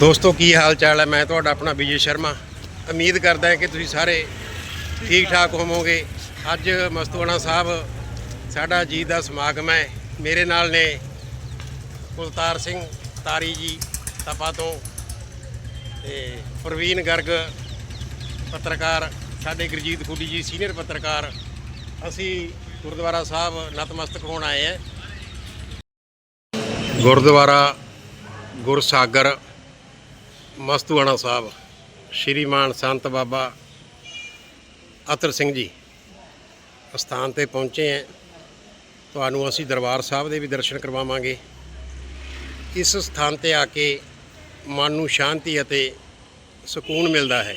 ਦੋਸਤੋ, ਕੀ ਹਾਲ ਚਾਲ ਹੈ? ਮੈਂ ਤੁਹਾਡਾ ਆਪਣਾ ਵਿਜੇ ਸ਼ਰਮਾ। ਉਮੀਦ ਕਰਦਾ ਹਾਂ ਕਿ ਤੁਸੀਂ ਸਾਰੇ ਠੀਕ ਠਾਕ ਹੋਵੋਗੇ। ਅੱਜ ਮਸਤੂਆਣਾ ਸਾਹਿਬ, ਸਾਡਾ ਜੀ ਦਾ ਸਮਾਗਮ ਹੈ। ਮੇਰੇ ਨਾਲ ਨੇ ਕੁਲਤਾਰ ਸਿੰਘ ਤਾਰੀ ਜੀ, ਤਪਾ ਤੋਂ ਤੇ ਪ੍ਰਵੀਨ ਗਰਗ, ਪੱਤਰਕਾਰ, ਸਾਡੇ ਗੁਰਜੀਤ ਖੁੱਡੀ ਜੀ, ਸੀਨੀਅਰ ਪੱਤਰਕਾਰ। ਅਸੀਂ ਗੁਰਦੁਆਰਾ ਸਾਹਿਬ ਨਤਮਸਤਕ ਹੋਣ ਆਏ ਹਾਂ। ਗੁਰਦੁਆਰਾ ਗੁਰਸਾਗਰ ਮਸਤੂਆਣਾ ਸਾਹਿਬ ਸ਼੍ਰੀਮਾਨ ਸੰਤ ਬਾਬਾ ਅਤਰ ਸਿੰਘ ਜੀ ਸਥਾਨ ਤੇ ਪਹੁੰਚੇ ਹੈ। ਤੁਹਾਨੂੰ ਅਸੀਂ ਦਰਬਾਰ ਸਾਹਿਬ ਦੇ ਵੀ ਦਰਸ਼ਨ ਕਰਵਾਵਾਂਗੇ। ਇਸ ਸਥਾਨ ਤੇ ਆ ਕੇ ਮਨ ਨੂੰ ਸ਼ਾਂਤੀ ਅਤੇ ਸਕੂਨ ਮਿਲਦਾ ਹੈ।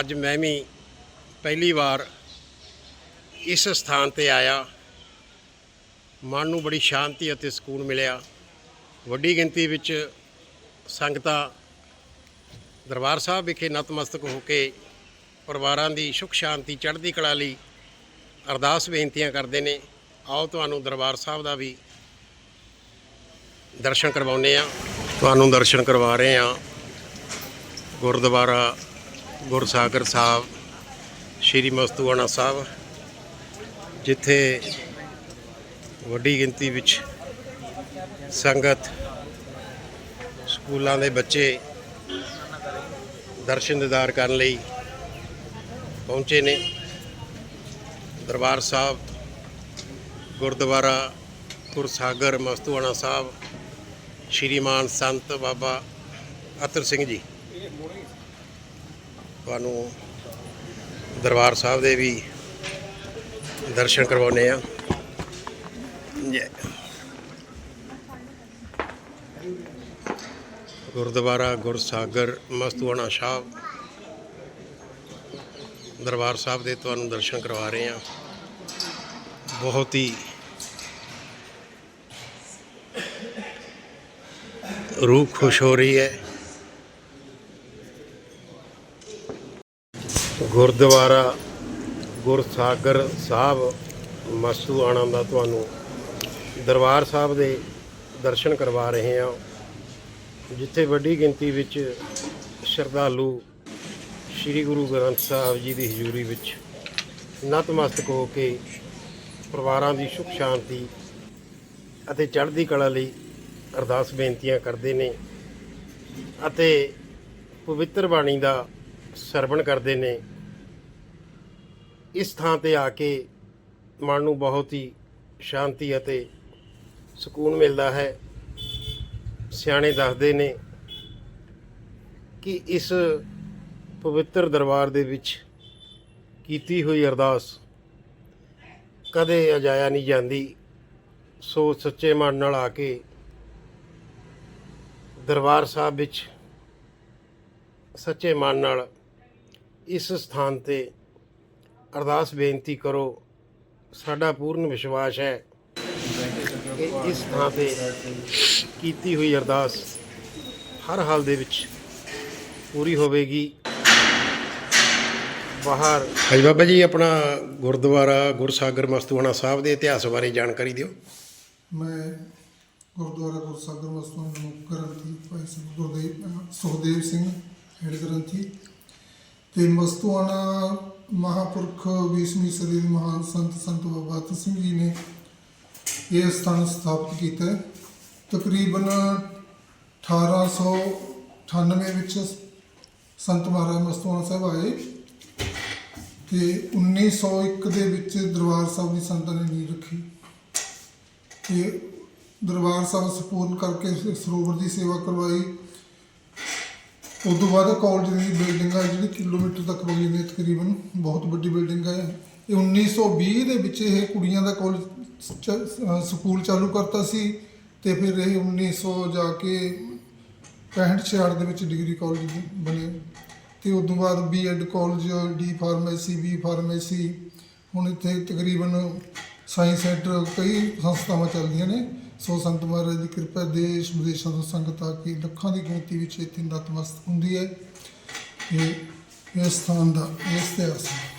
ਅੱਜ ਮੈਂ ਵੀ ਪਹਿਲੀ ਵਾਰ ਇਸ ਸਥਾਨ ਤੇ ਆਇਆ। ਮਨ ਨੂੰ ਬੜੀ ਸ਼ਾਂਤੀ ਅਤੇ ਸਕੂਨ ਮਿਲਿਆ। ਵੱਡੀ ਗਿਣਤੀ ਵਿੱਚ ਸੰਗਤਾਂ ਦਰਬਾਰ ਸਾਹਿਬ ਵਿਖੇ ਨਤਮਸਤਕ ਹੋ ਕੇ ਪਰਿਵਾਰਾਂ ਦੀ ਸੁਖ ਸ਼ਾਂਤੀ, ਚੜ੍ਹਦੀ ਕਲਾ ਲਈ ਅਰਦਾਸ ਬੇਨਤੀਆਂ ਕਰਦੇ ਨੇ। ਆਓ ਤੁਹਾਨੂੰ ਦਰਬਾਰ ਸਾਹਿਬ ਦਾ ਵੀ ਦਰਸ਼ਨ ਕਰਵਾਉਂਦੇ ਆ ਤੁਹਾਨੂੰ ਦਰਸ਼ਨ ਕਰਵਾ ਰਹੇ ਆ ਗੁਰਦੁਆਰਾ ਗੁਰਸਾਗਰ ਸਾਹਿਬ, ਸ਼੍ਰੀ ਮਸਤੂਆਣਾ ਸਾਹਿਬ, ਜਿੱਥੇ ਵੱਡੀ ਗਿਣਤੀ ਵਿੱਚ ਸੰਗਤ ਸਕੂਲਾਂ ਦੇ ਬੱਚੇ ਦਰਸ਼ਨ ਦਿਦਾਰ ਕਰਨ ਲਈ ਪਹੁੰਚੇ ਨੇ। ਦਰਬਾਰ ਸਾਹਿਬ, ਗੁਰਦੁਆਰਾ ਗੁਰਸਾਗਰ, ਮਸਤੂਆਣਾ ਸਾਹਿਬ ਸ਼੍ਰੀਮਾਨ ਸੰਤ ਬਾਬਾ ਅਤਰ ਸਿੰਘ ਜੀ। ਤੁਹਾਨੂੰ ਦਰਬਾਰ ਸਾਹਿਬ ਦੇ ਵੀ ਦਰਸ਼ਨ ਕਰਵਾਉਨੇ ਆ ਜੈ। ਗੁਰਦੁਆਰਾ ਗੁਰਸਾਗਰ, ਮਸਤੂਆਣਾ ਸਾਹਿਬ। ਦਰਬਾਰ ਸਾਹਿਬ ਦੇ ਤੁਹਾਨੂੰ ਦਰਸ਼ਨ ਕਰਵਾ ਰਹੇ ਹਾਂ। ਬਹੁਤ ਹੀ ਰੂਹ ਖੁਸ਼ ਹੋ ਰਹੀ ਹੈ। ਗੁਰਦੁਆਰਾ ਗੁਰਸਾਗਰ ਸਾਹਿਬ, ਮਸਤੂਆਣਾ ਦਾ ਤੁਹਾਨੂੰ ਦਰਬਾਰ ਸਾਹਿਬ ਦੇ ਦਰਸ਼ਨ ਕਰਵਾ ਰਹੇ ਹਾਂ। ਜਿੱਥੇ ਵੱਡੀ ਗਿਣਤੀ ਵਿੱਚ ਸ਼ਰਧਾਲੂ ਸ੍ਰੀ ਗੁਰੂ ਗ੍ਰੰਥ ਸਾਹਿਬ ਜੀ ਦੀ ਹਜ਼ੂਰੀ ਵਿੱਚ ਨਤਮਸਤਕ ਹੋ ਕੇ ਪਰਿਵਾਰਾਂ ਦੀ ਸੁਖ ਸ਼ਾਂਤੀ ਅਤੇ ਚੜ੍ਹਦੀ ਕਲਾ ਲਈ ਅਰਦਾਸ ਬੇਨਤੀਆਂ ਕਰਦੇ ਨੇ ਅਤੇ ਪਵਿੱਤਰ ਬਾਣੀ ਦਾ ਸਰਵਣ ਕਰਦੇ ਨੇ। ਇਸ ਥਾਂ ਤੇ ਆ ਕੇ ਮਨ ਨੂੰ ਬਹੁਤ ਹੀ ਸ਼ਾਂਤੀ ਅਤੇ ਸਕੂਨ ਮਿਲਦਾ ਹੈ। ਸਿਆਣੇ ਦੱਸਦੇ ਨੇ ਕਿ ਇਸ ਪਵਿੱਤਰ ਦਰਬਾਰ ਦੇ ਵਿੱਚ ਕੀਤੀ ਹੋਈ ਅਰਦਾਸ ਕਦੇ ਅਜਾਇਆ ਨਹੀਂ ਜਾਂਦੀ। ਸੋ ਸੱਚੇ ਮਨ ਨਾਲ ਆ ਕੇ ਦਰਬਾਰ ਸਾਹਿਬ ਵਿੱਚ ਸੱਚੇ ਮਨ ਨਾਲ ਇਸ ਸਥਾਨ ਤੇ ਅਰਦਾਸ ਬੇਨਤੀ ਕਰੋ। ਸਾਡਾ ਪੂਰਨ ਵਿਸ਼ਵਾਸ ਹੈ ਕਿ ਇਸ ਥਾਂ ਤੇ ਕੀਤੀ ਹੋਈ ਅਰਦਾਸ ਹਰ ਹਾਲ ਦੇ ਵਿੱਚ ਪੂਰੀ ਹੋਵੇਗੀ ਬਾਹਰ ਹਾਂਜੀ ਬਾਬਾ ਜੀ ਆਪਣਾ ਗੁਰਦੁਆਰਾ ਗੁਰਸਾਗਰ ਮਸਤੂਆਣਾ ਸਾਹਿਬ ਦੇ ਇਤਿਹਾਸ ਬਾਰੇ ਜਾਣਕਾਰੀ ਦਿਓ ਮੈਂ ਗੁਰਦੁਆਰਾ ਗੁਰਸਾਗਰ ਮਸਤੂਆਂ ਨੂੰ ਗ੍ਰੰਥੀ ਭਾਈ ਸਿੰਘ ਗੁਰਦੇਵ ਸੁਖਦੇਵ ਸਿੰਘ ਹੈਡ ਗ੍ਰੰਥੀ ਤੇ ਮਸਤੂਆਣਾ ਮਹਾਪੁਰਖ 20ਵੀਂ ਸਦੀ ਦੇ ਮਹਾਨ ਸੰਤ ਸੰਤ ਬਾਬਾ ਸਿੰਘ ਜੀ ਨੇ ਇਹ ਸਥਾਨ ਸਥਾਪਿਤ ਕੀਤਾ ਹੈ। ਤਕਰੀਬਨ 1898 ਵਿੱਚ ਸੰਤ ਮਹਾਰਾਜ ਮਸਤੂਆਣਾ ਸਾਹਿਬ ਆਏ ਤੇ 1901 ਦੇ ਵਿੱਚ ਦਰਬਾਰ ਸਾਹਿਬ ਦੀ ਸੰਤਾਂ ਨੇ ਨੀਂਹ ਰੱਖੀ। ਤੇ ਦਰਬਾਰ ਸਾਹਿਬ ਸੰਪੂਰਨ ਕਰਕੇ ਸਰੋਵਰ ਦੀ ਸੇਵਾ ਕਰਵਾਈ। ਉਸ ਤੋਂ ਬਾਅਦ ਕਾਲਜ ਦੀ ਬਿਲਡਿੰਗ ਆ, ਜਿਹੜੀ ਕਿਲੋਮੀਟਰ ਤੱਕ ਬਣੀ ਨੇ ਤਕਰੀਬਨ ਬਹੁਤ ਵੱਡੀ ਬਿਲਡਿੰਗ ਹੈ ਇਹ। 1920 ਦੇ ਵਿੱਚ ਇਹ ਕੁੜੀਆਂ ਦਾ ਕਾਲਜ ਸਕੂਲ ਚਾਲੂ ਕਰਤਾ ਸੀ। ਤੇ ਫਿਰ ਇਹ 1900 ਜਾ ਕੇ 65 66 ਦੇ ਵਿੱਚ ਡਿਗਰੀ ਕਾਲਜ ਬਣੇ ਤੇ ਉਸ ਤੋਂ ਬਾਅਦ BEd college D pharmacy B pharmacy ਹੁਣ ਇੱਥੇ ਤਕਰੀਬਨ ਸਾਇੰਸ ਸੈਂਟਰ ਕਈ ਸੰਸਥਾਵਾਂ ਚੱਲਦੀਆਂ ਨੇ। ਸੋ ਸੰਤ ਮਹਾਰਾਜ ਦੀ ਕਿਰਪਾ ਦੇਸ਼ ਵਿਦੇਸ਼ਾਂ ਤੋਂ ਸੰਗਤ ਆ ਕੇ ਲੱਖਾਂ ਦੀ ਗਿਣਤੀ ਵਿੱਚ ਇੱਥੇ ਨਤਮਸਤਕ ਹੁੰਦੀ ਹੈ। ਇਹ ਇਸ ਸਥਾਨ ਦਾ ਇਹ ਇਤਿਹਾਸ ਹੈ